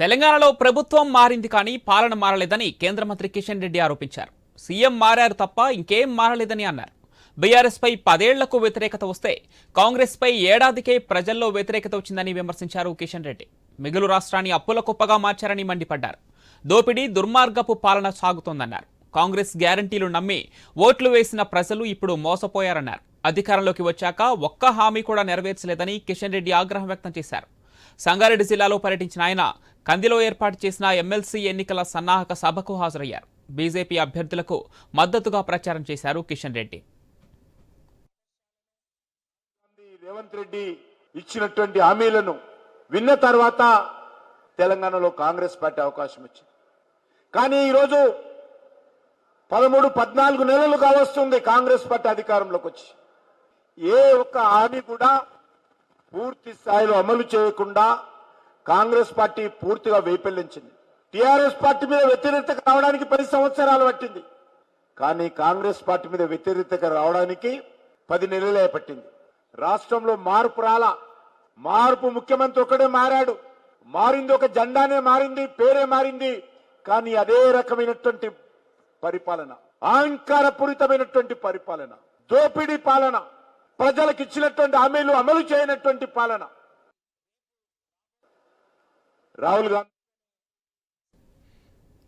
తెలంగాణలో ప్రభుత్వం మారింది కానీ పాలన మారలేదని కేంద్ర మంత్రి కిషన్ రెడ్డి ఆరోపించారు. సీఎం మారారు తప్ప ఇంకేం మారలేదని అన్నారు. బీఆర్ఎస్ పై పదేళ్ళకు వ్యతిరేకత వస్తే కాంగ్రెస్ పై ఏడాదికే ప్రజల్లో వ్యతిరేకత వచ్చిందని విమర్శించారు కిషన్ రెడ్డి. మిగులు రాష్ట్రాన్ని అప్పుల కుప్పగా మార్చారని మండిపడ్డారు. దోపిడీ దుర్మార్గపు పాలన సాగుతోందన్నారు. కాంగ్రెస్ గ్యారంటీలు నమ్మి ఓట్లు వేసిన ప్రజలు ఇప్పుడు మోసపోయారన్నారు. అధికారంలోకి వచ్చాక ఒక్క హామీ కూడా నెరవేర్చలేదని కిషన్ రెడ్డి ఆగ్రహం వ్యక్తం చేశారు. సంగారెడ్డి జిల్లాలో పర్యటించిన ఆయన కందిలో ఏర్పాటు చేసిన ఎమ్మెల్సీ ఎన్నికల సన్నాహక సభకు హాజరయ్యారు. బీజేపీ అభ్యర్థులకు మద్దతుగా ప్రచారం చేశారు కిషన్ రెడ్డి. రేవంత్ రెడ్డి ఇచ్చినటువంటి హామీలను విన్న తర్వాత తెలంగాణలో కాంగ్రెస్ పార్టీ అవకాశం వచ్చింది. కానీ ఈరోజు పదమూడు పద్నాలుగు నెలలు కావస్తుంది కాంగ్రెస్ పార్టీ అధికారంలోకి వచ్చి. ఏ ఒక్క హామీ కూడా పూర్తి స్థాయిలో అమలు చేయకుండా కాంగ్రెస్ పార్టీ పూర్తిగా వైఫల్యించింది టిఆర్ఎస్ పార్టీ మీద వ్యతిరేకత రావడానికి పది సంవత్సరాలు పట్టింది. కానీ కాంగ్రెస్ పార్టీ మీద వ్యతిరేకత రావడానికి పది నెలలే పట్టింది. రాష్ట్రంలో మార్పు రాలా. మార్పు ముఖ్యమంత్రి ఒకడే మారాడు. మారింది ఒక జెండానే మారింది పేరే మారింది. కానీ అదే రకమైనటువంటి పరిపాలన. అహంకారపూరితమైనటువంటి పరిపాలన. దోపిడీ పాలన. ప్రజలకు ఇచ్చినటువంటి హామీలు అమలు చేయనటువంటి పాలన. రాహుల్ గాంధీ